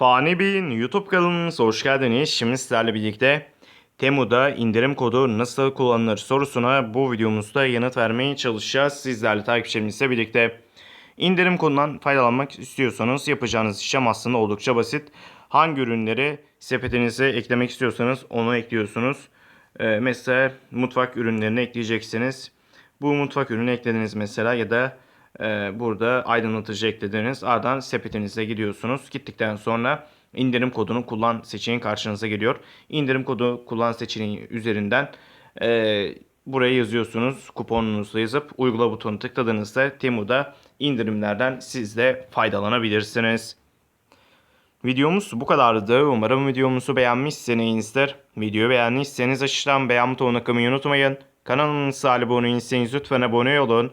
Fani Bey'in YouTube kanalımıza hoş geldiniz. Şimdi sizlerle birlikte Temu'da indirim kodu nasıl kullanılır sorusuna bu videomuzda yanıt vermeye çalışacağız. Sizlerle takipçilerimizle birlikte indirim kodundan faydalanmak istiyorsanız yapacağınız işlem aslında oldukça basit. Hangi ürünleri sepetinize eklemek istiyorsanız onu ekliyorsunuz. Ee, mesela mutfak ürünlerini ekleyeceksiniz. Bu mutfak ürünü eklediniz mesela ya da burada aydınlatıcı eklediniz. Ardından sepetinize gidiyorsunuz. Gittikten sonra indirim kodunu kullan seçeneği karşınıza geliyor. İndirim kodu kullan seçeneği üzerinden e, buraya yazıyorsunuz. Kuponunuzu yazıp uygula butonu tıkladığınızda Temu'da indirimlerden siz de faydalanabilirsiniz. Videomuz bu kadardı. Umarım videomuzu beğenmişsinizdir. Videoyu beğendiyseniz aşağıdan beğen butonuna kılmayı unutmayın. Kanalımıza abone değilseniz lütfen abone olun.